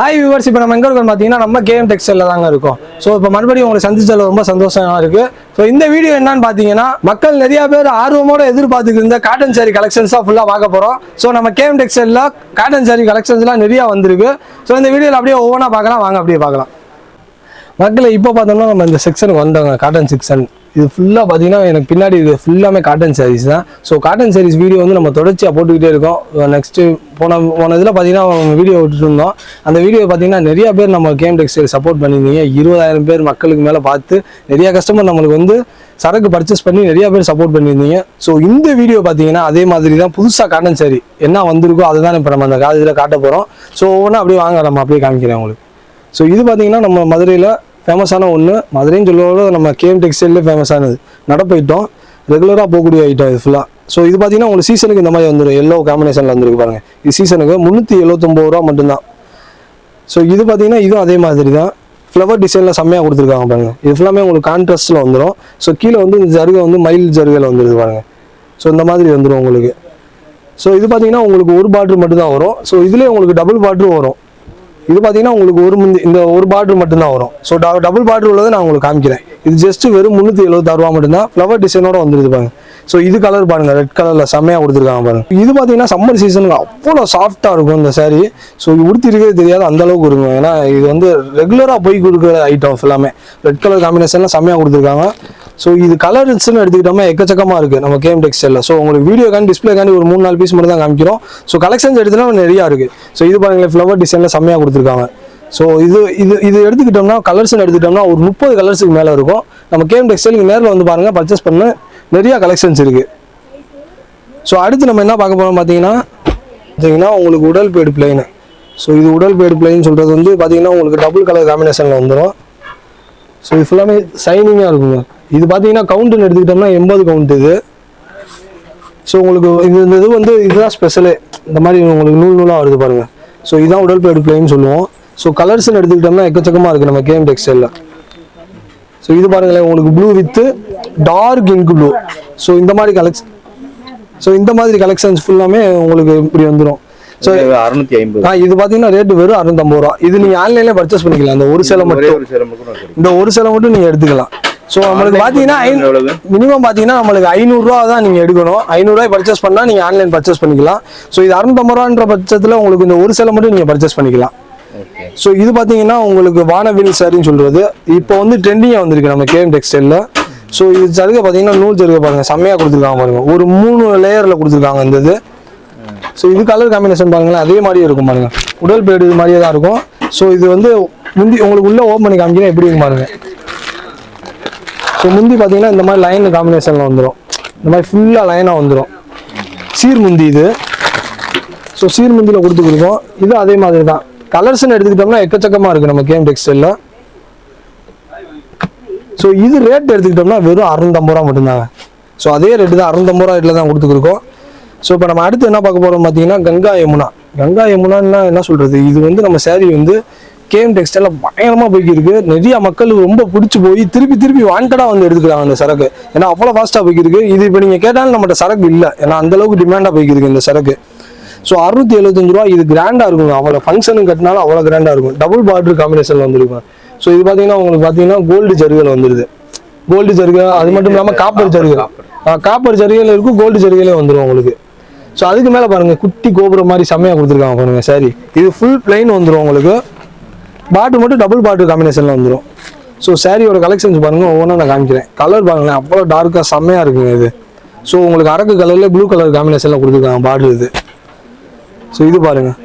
Hi viewers இப்போ நம்ம எங்கே இருக்கோம் பார்த்தீங்கன்னா நம்ம கேஎம் டெக்ஸ்டைலில் தாங்க இருக்கும். ஸோ இப்போ மறுபடியும் உங்களை சந்திச்சதில் ரொம்ப சந்தோஷமாக இருக்குது ஸோ இந்த வீடியோ என்னன்னு பார்த்தீங்கன்னா மக்கள் நிறைய பேர் ஆர்வமோட எதிர்பார்த்துட்டு இருந்த காட்டன் சாரி கலெக்ஷன்ஸாக ஃபுல்லாக பார்க்க போகிறோம் ஸோ நம்ம கேஎம் டெக்ஸ்டைலில் காட்டன் சாரி கலெக்ஷன்ஸ்லாம் நிறையா வந்திருக்கு. ஸோ இந்த வீடியோவில் அப்படியே ஒவ்வொன்றா பார்க்கலாம். வாங்க அப்படியே பார்க்கலாம். மக்களை இப்போ பார்த்தோம்னா நம்ம இந்த செக்ஷனுக்கு வந்தோங்க காட்டன் செக்ஷன் இது ஃபுல்லாக பார்த்தீங்கன்னா எனக்கு பின்னாடி இது ஃபுல்லாமே காட்டன் சாரீஸ் தான். ஸோ காட்டன் சாரீஸ் வீடியோ வந்து நம்ம தொடர்ச்சியாக போட்டுக்கிட்டே இருக்கோம். நெக்ஸ்ட்டு போன போன இதில் பார்த்தீங்கன்னா வீடியோ விட்டுருந்தோம் அந்த வீடியோ பார்த்தீங்கன்னா நிறைய பேர் நம்ம கேம் டெக்ஸ்டைல் சப்போர்ட் பண்ணியிருந்தீங்க. இருபதாயிரம் பேர் மக்களுக்கு மேலே பார்த்து நிறைய கஸ்டமர் நம்மளுக்கு வந்து சரக்கு பர்ச்சேஸ் பண்ணி நிறைய பேர் சப்போர்ட் பண்ணியிருந்தீங்க. ஸோ இந்த வீடியோ பார்த்தீங்கன்னா அதே மாதிரி தான் புதுசாக காட்டன் சாரி என்ன வந்திருக்கோ அதுதான் இப்போ நம்ம அந்த காலேஜில் காட்ட போகிறோம் ஸோ ஒவ்வொன்றா அப்படியே வாங்க நம்ம அப்படியே காமிக்கிறேன் உங்களுக்கு. ஸோ இது பார்த்தீங்கன்னா நம்ம மதுரையில் ஃபேமஸான ஒன்று மதுரைன்னு சொல்லுவோட நம்ம கேஎம் டெக்ஸ்டைல்லே ஃபேமஸானது நடப்பைட்டம் ரெகுலராக போகக்கூடிய ஐட்டம் இது ஃபுல்லாக ஸோ இது பார்த்தீங்கன்னா உங்களுக்கு சீசனுக்கு இந்த மாதிரி வந்துடும் எல்லோ காம்பினேஷனில் வந்துருக்கு பாருங்கள் இது சீசனுக்கு முந்நூற்றி எழுபத்தொம்பது ரூபா மட்டும்தான். ஸோ இது பார்த்தீங்கன்னா இதுவும் அதே மாதிரி தான். ஃப்ளவர் டிசைனில் செம்மையாக கொடுத்துருக்காங்க பாருங்கள் இது ஃபுல்லாமே உங்களுக்கு கான்ட்ராஸ்ட்டில் வந்துடும் ஸோ கீழே வந்து இந்த ஜருகை வந்து மயில் ஜருகையில் வந்துடுது பாருங்கள் ஸோ இந்த மாதிரி வந்துடும் உங்களுக்கு. ஸோ இது பார்த்தீங்கன்னா உங்களுக்கு ஒரு பாட்ரு மட்டும்தான் வரும். ஸோ இதுலேயே உங்களுக்கு டபுள் பார்டரும் வரும். இது பார்த்தீங்கன்னா உங்களுக்கு ஒரு முந்தி இந்த ஒரு பார்டர் மட்டும்தான் வரும். ஸோ டபுள் பார்டர் உள்ளதை நான் உங்களுக்கு காமிக்கிறேன். இது ஜஸ்ட் வெறும் முந்நூற்றி எழுபத்தாறு ரூபா மட்டும்தான். ஃப்ளவர் டிசைனோட வந்துருது பாருங்க. ஸோ இது கலர் பாருங்க. ரெட் கலரில் செம்மையாக கொடுத்துருக்காங்க பாருங்க. இது பார்த்தீங்கன்னா சம்மர் சீசனுக்கு அவ்வளோ சாஃப்டாக இருக்கும் இந்த சாரீ ஸோ இது தெரியாது அந்த அளவுக்கு இருக்கும். ஏன்னா இது வந்து ரெகுலராக போய் கொடுக்குற ஐட்டம் ஃபுல்லாமே ரெட் கலர் காம்பினேஷன்லாம் செம்மையாக கொடுத்துருக்காங்க ஸோ இது கலர்ஸ்ன்னு எடுத்துக்கிட்டோம்னா எக்கச்சக்கமாக இருக்குது நம்ம கேம் டெக்ஸ்டைலில் ஸோ உங்களுக்கு வீடியோ காண்டி டிஸ்பிளே காண்டி ஒரு மூணு நாலு பீஸ் மட்டும் தான் காமிக்கிறோம். ஸோ கலெக்ஷன்ஸ் எடுத்தோம்னா நிறையா இருக்குது ஸோ இது பாருங்களேன் ஃப்ளவர் டிசைனில் செம்மையாக கொடுத்துருக்காங்க. ஸோ இது இது இது எடுத்துக்கிட்டோம்னா கலர்ஸ்னு எடுத்துக்கிட்டோம்னா ஒரு முப்பது கலர்ஸுக்கு மேலே இருக்கும். நம்ம கேம் டெக்ஸ்டைலுக்கு நேரில் வந்து பாருங்கள் பர்ச்சேஸ் பண்ண நிறையா கலெக்ஷன்ஸ் இருக்குது ஸோ அடுத்து நம்ம என்ன பார்க்க போகிறோம் பார்த்தீங்கன்னா பார்த்தீங்கன்னா உங்களுக்கு உடல் பேடு பிளெயின் ஸோ இது உடல் பேடு பிளெயின் சொல்கிறது வந்து பார்த்தீங்கன்னா உங்களுக்கு டபுள் கலர் காம்பினேஷனில் வந்துடும் ஸோ இது ஃபுல்லாமே ஷைனிங்காக இருக்குங்க. இது பார்த்தீங்கன்னா கவுண்ட்டுன்னு எடுத்துக்கிட்டோம்னா எண்பது கவுண்ட் இது. ஸோ உங்களுக்கு இது இந்த இது வந்து இதுதான் ஸ்பெஷலு இந்த மாதிரி உங்களுக்கு நூல் நூலாக வருது பாருங்க. ஸோ இதுதான் உடல் பேடு பிளேன்னு சொல்லுவோம் ஸோ கலர்ஸ்னு எடுத்துக்கிட்டோம்னா எக்கச்சக்கமாக இருக்குது நம்ம கேம் டெக்ஸ்டைலில் ஸோ இது பாருங்களேன் உங்களுக்கு blue with dark ink blue so இந்த மாதிரி கலெக்ஷன் ஸோ இந்த மாதிரி கலெக்ஷன்ஸ் ஃபுல்லாமே உங்களுக்கு இப்படி வந்துடும் ஸோ அறுநூத்தி ஐம்பது. ஆ இது பார்த்தீங்கன்னா ரேட்டு வெறும் அறுநூத்தம்பது ரூபா. இது நீங்கள் ஆன்லைன்லேயே பர்ச்சேஸ் பண்ணிக்கலாம். இந்த ஒரு சேலை மட்டும். இந்த ஒரு சேலை மட்டும் நீங்கள் எடுத்துக்கலாம். ஸோ நம்மளுக்கு பார்த்தீங்கன்னா? மினிமம் பார்த்தீங்கன்னா நம்மளுக்கு ஐநூறுரூவா தான் நீங்கள் எடுக்கணும். ஐநூறுரூவாய் பர்ச்சேஸ் பண்ணால் நீங்கள் ஆன்லைன் பர்ச்சேஸ் பண்ணிக்கலாம். ஸோ இது அறுநூத்தம்பது ரூபான்ற பட்சத்தில் உங்களுக்கு இந்த ஒரு சேலை மட்டும் நீங்கள் பர்ச்சேஸ் பண்ணிக்கலாம். ஸோ இது பார்த்தீங்கன்னா உங்களுக்கு வானவில் சாரின்னு சொல்கிறது இப்போ வந்து ட்ரெண்டிங்காக வந்திருக்கு நம்ம கேஎம் டெக்ஸ்டைலில் ஸோ இது ஜருகை பார்த்தீங்கன்னா நூல் ஜருகை பாருங்க. செம்மையாக கொடுத்துருக்காங்க பாருங்க. ஒரு மூணு லேயரில் கொடுத்துருக்காங்க இந்த இது. ஸோ இது கலர் காம்பினேஷன் பாருங்களேன். அதே மாதிரியே இருக்கும் பாருங்க. உடல் பேடு இது மாதிரியே தான் இருக்கும். ஸோ இது வந்து முந்தி உங்களுக்கு உள்ள ஓப்பன் பண்ணி காமிக்கிறேன். எப்படி இருக்கும் பாருங்க. ஸோ முந்தி பார்த்தீங்கன்னா இந்த மாதிரி லைன் காம்பினேஷனில் வந்துடும் இந்த மாதிரி ஃபுல்லாக லைனாக வந்துடும் சீர் முந்தி இது. ஸோ சீர் முந்தியில் கொடுத்துருக்கோம் இது அதே மாதிரி தான். கலர்ஸ்னு எடுத்துக்கிட்டோம்னா எக்கச்சக்கமாக இருக்குது நம்ம கேம் டெக்ஸ்டைலில் ஸோ இது ரேட் எடுத்துக்கிட்டோம்னா வெறும் அறுநூத்தம்பது ரூபா மட்டும்தாங்க. ஸோ அதே ரேட்டு தான் அறுநூத்தம்பது ரூபா ரேட்டில் தான் கொடுத்துருக்கோம் ஸோ இப்போ நம்ம அடுத்து என்ன பார்க்க போகிறோம் பார்த்தீங்கன்னா கங்கா யமுனா. கங்கா யமுனான்னா என்ன சொல்கிறது இது வந்து நம்ம சேரீ வந்து கேஎம் டெக்ஸ்டைலில் பயங்கரமாக போய்க்கிருக்கு நிறைய மக்கள் ரொம்ப பிடிச்சி போய் திருப்பி திருப்பி வாண்டடாக வந்து எடுத்துக்கிறாங்க அந்த சரக்கு. ஏன்னா அவ்வளோ ஃபாஸ்ட்டாக போய்க்கிருக்கு இது இப்போ நீங்கள் கேட்டாலும் நம்மகிட்ட சரக்கு இல்லை. ஏன்னா அந்த அளவுக்கு டிமாண்டாக போய்க்கிருக்கு இந்த சரக்கு. ஸோ அறுநூத்தி எழுபத்தஞ்சு ரூபா இது கிராண்டாக இருக்கும். அவ்வளோ ஃபங்க்ஷனுக்கு கட்டினாலும் அவ்வளோ கிராண்டாக இருக்கும். டபுள் பார்டர் காம்பினேஷனில் வந்துருக்கும். ஸோ இது பார்த்தீங்கன்னா உங்களுக்கு பார்த்தீங்கன்னா கோல்டு ஜருகல் வந்துடுது கோல்டு ஜருகல் அது மட்டும் இல்லாமல் காப்பர் ஜருகல் காப்பர் ஜருகையில் இருக்கும் கோல்டு ஜருகையிலே வந்துடும் உங்களுக்கு. ஸோ அதுக்கு மேலே பாருங்கள் குட்டி கோபுரம் மாதிரி செம்மையாக கொடுத்துருக்காங்க பாருங்க சரி இது ஃபுல் பிளைன் வந்துடும் உங்களுக்கு. பாட்டு மட்டும் டபுள் பாட்டு காம்பினேஷனில் வந்துடும் ஸோ சாரியோட கலெக்ஷன்ஸ் பாருங்கள் ஒவ்வொன்றா நான் காமிக்கிறேன். கலர் பாருங்களேன் அவ்வளோ டார்க்காக செம்மையாக இருக்குங்க இது. ஸோ உங்களுக்கு அரக்கு கலரில் ப்ளூ கலர் காம்பினேஷனில் கொடுத்துருக்காங்க பாட்டு இது. ஸோ இது பாருங்கள்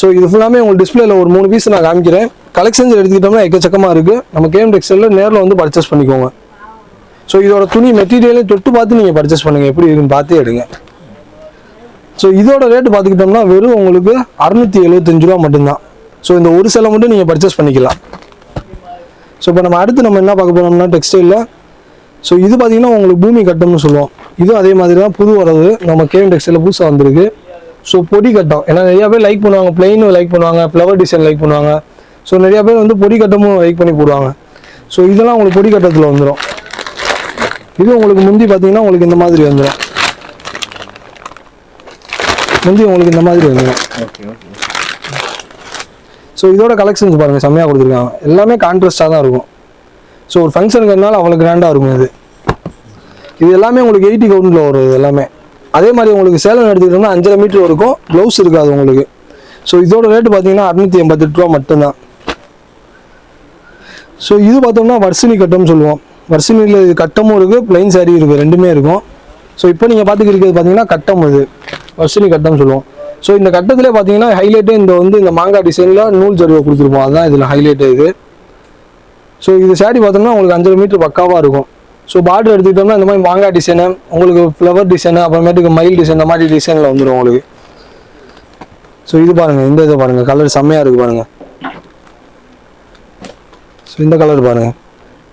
ஸோ இது ஃபுல்லாமே உங்களுக்கு டிஸ்பிளேல ஒரு மூணு பீஸ் நான் காமிக்கிறேன். கலெக்ஷன்ஸ் எடுத்துக்கிட்டோம்னா எக்கச்சக்கமாக இருக்குது நம்ம கேம் டெக்ஸ்டைலில் நேரில் வந்து பர்ச்சேஸ் பண்ணிக்கோங்க. ஸோ இதோட துணி மெட்டீரியலையும் தொட்டு பார்த்து நீங்கள் பர்ச்சேஸ் பண்ணுங்கள் எப்படி இருக்குன்னு பார்த்து எடுங்க. ஸோ இதோட ரேட்டு பார்த்துக்கிட்டோம்னா வெறும் உங்களுக்கு அறுநூற்றி எழுபத்தஞ்சு ரூபா மட்டும்தான். ஸோ இந்த ஒரு சேலை மட்டும் நீங்கள் பர்ச்சேஸ் பண்ணிக்கலாம். ஸோ இப்போ நம்ம அடுத்து நம்ம என்ன பார்க்க போறோம்னா டெக்ஸ்டைலில் ஸோ இது பார்த்தீங்கன்னா உங்களுக்கு பூமி கட்டம்னு சொல்லுவோம். இதுவும் அதே மாதிரி தான் புது வரது. நம்ம கேம் டெக்ஸ்டைலில் புதுசாக வந்திருக்கு. ஸோ பொடி கட்டம். ஏன்னா நிறையா பேர் லைக் பண்ணுவாங்க. பிளெயினும் லைக் பண்ணுவாங்க. ஃப்ளவர் டிசைன் லைக் பண்ணுவாங்க. ஸோ நிறைய பேர் வந்து பொடி கட்டமும் லைக் பண்ணி போடுவாங்க. ஸோ இதெல்லாம் உங்களுக்கு பொடி கட்டத்தில் வந்துடும் இது உங்களுக்கு முந்தி பார்த்தீங்கன்னா உங்களுக்கு இந்த மாதிரி வந்துடும் முந்தி உங்களுக்கு இந்த மாதிரி வந்துடும் ஓகே ஓகே ஸோ இதோட கலெக்ஷன்ஸ் பாருங்கள் செம்மையாக கொடுத்துருக்காங்க. எல்லாமே கான்ட்ராஸ்டாக தான் இருக்கும். ஸோ ஒரு ஃபங்க்ஷனுக்குனால அவ்வளோ கிராண்டாக இருக்கும் இது. இது எல்லாமே உங்களுக்கு எயிட்டி கவுண்டில் வரும் இது எல்லாமே. அதே மாதிரி உங்களுக்கு சேலம் எடுத்துக்கிட்டோம்னா அஞ்சரை மீட்டர் இருக்கும். ப்ளவுஸ் இருக்காது உங்களுக்கு. ஸோ இதோட ரேட்டு பார்த்தீங்கன்னா அறுநூத்தி எண்பத்தெட்டு ரூபா மட்டும்தான். ஸோ இது பார்த்தோம்னா வர்சினி கட்டம்னு சொல்லுவோம். வர்சினியில் இது கட்டமும் இருக்குது பிளைன் saree இருக்குது ரெண்டுமே இருக்கும். ஸோ இப்போ நீங்கள் பார்த்துக்கிட்டு இருக்கிறது பார்த்தீங்கன்னா கட்டம் இது. வர்சினி கட்டம்னு சொல்லுவோம். ஸோ இந்த கட்டத்திலே பார்த்தீங்கன்னா ஹைலைட்டே இந்த வந்து இந்த மாங்காய் டிசைனில் நூல் ஜருவை கொடுத்துருப்போம். அதுதான் இதில் ஹைலைட்டே இது. ஸோ இது சாரி பார்த்தோம்னா உங்களுக்கு அஞ்சரை மீட்டர் பக்காவாக இருக்கும். ஸோ பார்டர் எடுத்துக்கிட்டோம்னா இந்த மாதிரி மாங்காய் டிசைனு உங்களுக்கு ஃப்ளவர் டிசைனு அப்புறமேட்டுக்கு மயில் டிசைன் இந்த மாதிரி டிசைனில் வந்துடும் உங்களுக்கு. ஸோ இது பாருங்கள் இந்த இதை பாருங்கள் கலர் செம்மையாக இருக்குது பாருங்கள் ஸோ இந்த கலர் பாருங்கள்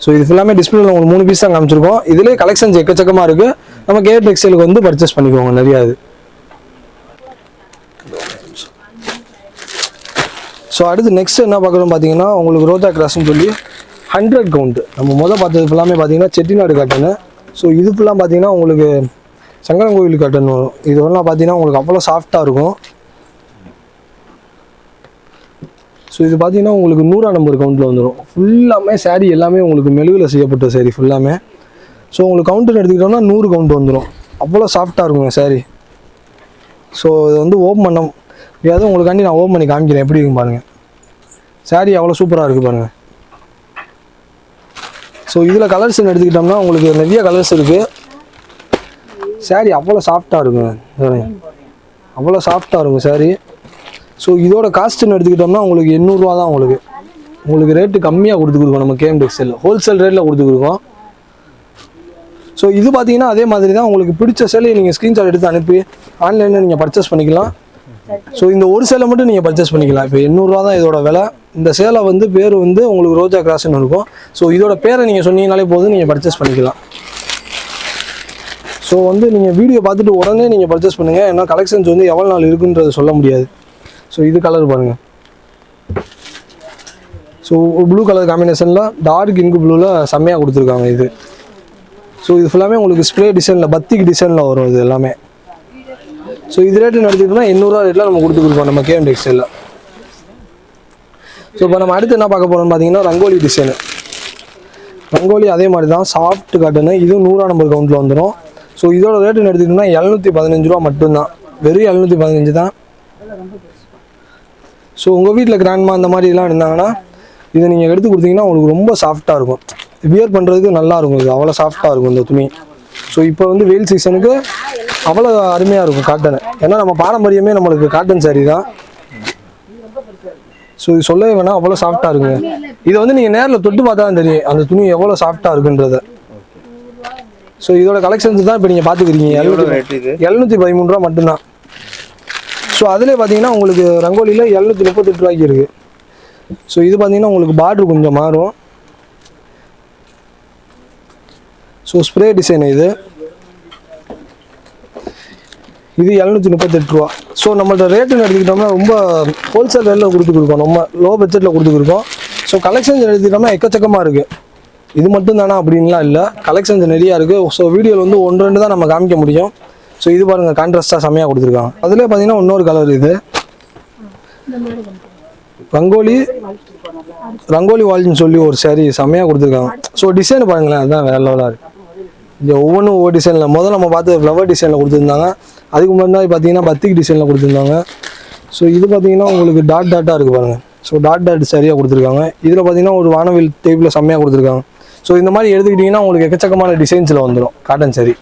ஸோ இது எல்லாமே டிஸ்பிளேல உங்களுக்கு மூணு பீஸ் தான் காமிச்சிருக்கோம். இதுலேயே கலெக்ஷன்ஸ் எக்கச்சக்கமாக இருக்குது நம்ம கேட் டெக்ஸ்டைலுக்கு வந்து பர்ச்சேஸ் பண்ணிக்கோங்க நிறையா இது. ஸோ அடுத்து நெக்ஸ்ட் என்ன பார்க்குறோம் பார்த்தீங்கன்னா உங்களுக்கு ரோஜா கிராஸ்னு சொல்லி ஹண்ட்ரட் கவுண்ட் நம்ம முதல் பார்த்தது ஃபுல்லாமே பார்த்தீங்கன்னா செட்டிநாடு காட்டனு ஸோ இது ஃபுல்லாக பார்த்தீங்கன்னா உங்களுக்கு சங்கரன் காட்டன் வரும். இது எல்லாம் பார்த்தீங்கன்னா உங்களுக்கு அவ்வளோ சாஃப்டாக இருக்கும். ஸோ இது பார்த்தீங்கன்னா உங்களுக்கு நூறா நம்பர் கவுண்டில் வந்துடும் ஃபுல்லாமே saree எல்லாமே உங்களுக்கு மெழுகில் செய்யப்பட்ட saree ஃபுல்லாமே ஸோ உங்களுக்கு கவுண்டர் எடுத்துக்கிட்டோம்னா நூறு கவுண்ட் வந்துடும் அவ்வளோ சாஃப்டாக இருக்குங்க saree. ஸோ இது வந்து ஓப்பன் பண்ண முடியாது உங்களுக்காண்டி நான் ஓப்பன் பண்ணி காமிக்கிறேன். எப்படி இருக்கும் பாருங்கள் சாரீ அவ்வளோ சூப்பராக இருக்குது பாருங்கள் ஸோ இதில் கலர்ஸ் எடுத்துக்கிட்டோம்னா உங்களுக்கு நிறைய கலர்ஸ் இருக்குது சாரீ அவ்வளோ சாஃப்டாக இருக்குங்க. அவ்வளோ சாஃப்டாக இருக்கும் saree. ஸோ இதோட காஸ்ட்டுன்னு எடுத்துக்கிட்டோம்னா உங்களுக்கு எண்ணூறுரூவா தான் உங்களுக்கு. உங்களுக்கு ரேட்டு கம்மியாக கொடுத்துருக்கோம் நம்ம கேம் டெக்ஸ்டைல் ஹோல்சேல் ரேட்டில் கொடுத்துருக்கோம் ஸோ இது பார்த்தீங்கன்னா அதே மாதிரி தான். உங்களுக்கு பிடிச்ச சேலையை நீங்கள் ஸ்க்ரீன்ஷாட் எடுத்து அனுப்பி ஆன்லைனில் நீங்கள் பர்ச்சேஸ் பண்ணிக்கலாம். ஸோ இந்த ஒரு சேலை மட்டும் நீங்கள் பர்ச்சேஸ் பண்ணிக்கலாம். இப்போ எண்ணூறுரூவா தான் இதோட விலை. இந்த சேலை வந்து பேர் வந்து உங்களுக்கு ரோஜா கிராஸ்னு இருக்கும். ஸோ இதோட பேரை நீங்கள் சொன்னீங்கனாலே போதும் நீங்கள் பர்ச்சேஸ் பண்ணிக்கலாம். ஸோ வந்து நீங்கள் வீடியோ பார்த்துட்டு உடனே நீங்கள் பர்ச்சேஸ் பண்ணுங்கள் ஏன்னா கலெக்ஷன்ஸ் வந்து எவ்வளோ நாள் இருக்குன்றது சொல்ல முடியாது. ஸோ இது கலர் பாருங்கள் ஸோ ப்ளூ கலர் காம்பினேஷனில் டார்க் இங்கு ப்ளூவில் செம்மையாக கொடுத்துருக்காங்க இது. ஸோ இது ஃபுல்லாமே உங்களுக்கு ஸ்ப்ரே டிசைனில் பத்திக் டிசைனில் வரும் இது எல்லாமே. ஸோ இது ரேட்டில் நடத்திட்டோம்னா எண்ணூறுரூவா ரேட்டில் நம்ம கொடுத்து கொடுப்போம் நம்ம கேஎம் டெக்ஸ்டைலில் ஸோ இப்போ நம்ம அடுத்து என்ன பார்க்க போகிறோம்னு பார்த்தீங்கன்னா ரங்கோலி டிசைனு ரங்கோலி அதே மாதிரி தான் சாஃப்ட் காட்டனு இதுவும் நூறா நம்பர் கவுண்டில் வந்துடும் ஸோ இதோட ரேட்டுன்னு எடுத்துக்கிட்டோம்னா எழுநூற்றி பதினஞ்சு ரூபா மட்டும்தான். வெறும் எழுநூற்றி பதினஞ்சு தான். ஸோ உங்கள் வீட்டில் கிராண்ட்மா அந்த மாதிரிலாம் இருந்தாங்கன்னா இதை நீங்கள் எடுத்து கொடுத்தீங்கன்னா உங்களுக்கு ரொம்ப சாஃப்டாக இருக்கும். வியர் பண்ணுறதுக்கு நல்லா இருக்கும். இது அவ்வளோ சாஃப்டாக இருக்கும் இந்த துணி. ஸோ இப்போ வந்து வெயில் சீசனுக்கு அவ்வளோ அருமையாக இருக்கும் காட்டன் ஏன்னா நம்ம பாரம்பரியமே நம்மளுக்கு காட்டன் saree தான். ஸோ இது சொல்லவே வேணாம் அவ்வளோ சாஃப்டாக இருக்குங்க. இதை வந்து நீங்கள் நேரில் தொட்டு பார்த்தா தான் தெரியும் அந்த துணி எவ்வளோ சாஃப்டாக இருக்குன்றத. ஸோ இதோட கலெக்ஷன்ஸ் தான் இப்போ நீங்கள் பார்த்துக்கிறீங்க இது எழுநூற்றி பதிமூணு ரூபா மட்டும்தான். ஸோ அதிலே பார்த்தீங்கன்னா உங்களுக்கு ரங்கோலியில் எழுநூற்றி முப்பத்தெட்டு ரூபாய்க்கு இருக்குது ஸோ இது பார்த்தீங்கன்னா உங்களுக்கு பார்டர் கொஞ்சம் மாறும். ஸோ ஸ்ப்ரே டிசைன் இது. இது எழுநூற்றி முப்பத்தெட்டு ரூபா. ஸோ நம்மள்ட்ட ரேட்டுன்னு எடுத்துக்கிட்டோம்னா ரொம்ப ஹோல்சேல் ரேட்டில் கொடுத்துருக்கோம் நம்ம லோ பட்ஜெட்டில் கொடுத்துருக்கோம் ஸோ கலெக்ஷன்ஸ் எடுத்துக்கிட்டோம்னா எக்கச்சக்கமாக இருக்குது இது மட்டும் தானா அப்படின்லாம் இல்லை. கலெக்ஷன்ஸ் நிறையா இருக்குது ஸோ வீடியோவில் வந்து ஒன்று ரெண்டு தான் நம்ம காமிக்க முடியும். ஸோ இது பாருங்கள் கான்ட்ராஸ்ட்டாக செம்மையாக கொடுத்துருக்காங்க அதிலே பார்த்தீங்கன்னா இன்னொரு கலர் இது. ரங்கோலி ரங்கோலி வால்னு சொல்லி ஒரு சாரி செம்மையாக கொடுத்துருக்காங்க ஸோ டிசைன் பாருங்களேன் அதுதான் வேற லெவலாக இருக்குது இந்த ஒவ்வொன்றும் ஒவ்வொரு டிசைனில் முதல்ல நம்ம பார்த்து ஃப்ளவர் டிசைனில் கொடுத்துருந்தாங்க. அதுக்கு முன்னாடி பார்த்தீங்கன்னா பத்திக் டிசைனில் கொடுத்துருந்தாங்க. ஸோ இது பார்த்தீங்கன்னா உங்களுக்கு டாட் டாட்டாக இருக்குது பாருங்கள் ஸோ டாட் டாட் சரியாக கொடுத்துருக்காங்க. இதில் பார்த்தீங்கன்னா ஒரு வானவில் டைப்பில் செம்மையாக கொடுத்துருக்காங்க. ஸோ இந்த மாதிரி எடுத்துக்கிட்டிங்கன்னா உங்களுக்கு எக்கச்சக்கமான டிசைன்ஸில் வந்துடும் காட்டன் சரி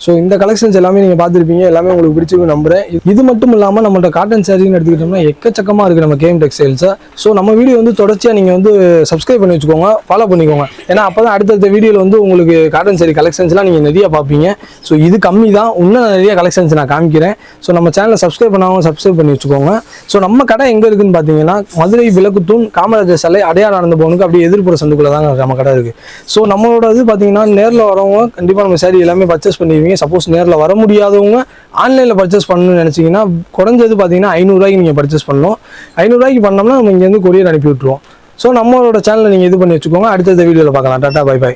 ஸோ இந்த கலெக்ஷன்ஸ் எல்லாமே நீங்கள் பார்த்துருப்பீங்க. எல்லாமே உங்களுக்கு பிடிச்சிருக்கு நம்புறேன். இது மட்டும் இல்லாமல் நம்மள்ட்ட காட்டன் சேரீன்னு எடுத்துக்கிட்டோம்னா எக்கச்சக்கமாக இருக்குது நம்ம கேம் டெக்ஸ்டைல்ஸை ஸோ நம்ம வீடியோ வந்து தொடர்ச்சியாக நீங்கள் வந்து சப்ஸ்கிரைப் பண்ணி வச்சுக்கோங்க. ஃபாலோ பண்ணிக்கோங்க. ஏன்னா அப்போ தான் அடுத்தடுத்த வீடியோவில் வந்து உங்களுக்கு காட்டன் சாரி கலெக்ஷன்ஸ்லாம் நீங்கள் நிறைய பார்ப்பீங்க. ஸோ இது கம்மி தான். இன்னும் நிறைய கலெக்ஷன்ஸ் நான் காமிக்கிறேன். ஸோ நம்ம சேனலை சப்ஸ்கிரைப் பண்ணாமல் சப்ஸ்கிரைப் பண்ணி வச்சுக்கோங்க. ஸோ நம்ம கடை எங்கே இருக்குன்னு பார்த்தீங்கன்னா மதுரை விளக்குத்தூண் காமராஜர் சாலை அடையாளம் நடந்து போகணுக்கு அப்படியே எதிர்ப்புற சந்துக்குள்ளே தான் நம்ம கடை இருக்குது ஸோ நம்மளோட இது பார்த்தீங்கன்னா நேரில் வரவங்க கண்டிப்பாக நம்ம சாரி எல்லாமே பர்ச்சேஸ் பண்ணி பண்ணுவீங்க சப்போஸ் நேரில் வர முடியாதவங்க ஆன்லைனில் பர்ச்சேஸ் பண்ணணும்னு நினச்சிங்கன்னா குறைஞ்சது பார்த்தீங்கன்னா ஐநூறுரூவாய்க்கு நீங்கள் பர்ச்சேஸ் பண்ணணும் ஐநூறுரூவாய்க்கு பண்ணோம்னா நம்ம இங்கேருந்து கொரியர் அனுப்பி விட்ருவோம் ஸோ நம்மளோட சேனலை நீங்கள் இது பண்ணி வச்சுக்கோங்க. அடுத்தடுத்த வீடியோவில் பார்க்கலாம். Tata bye by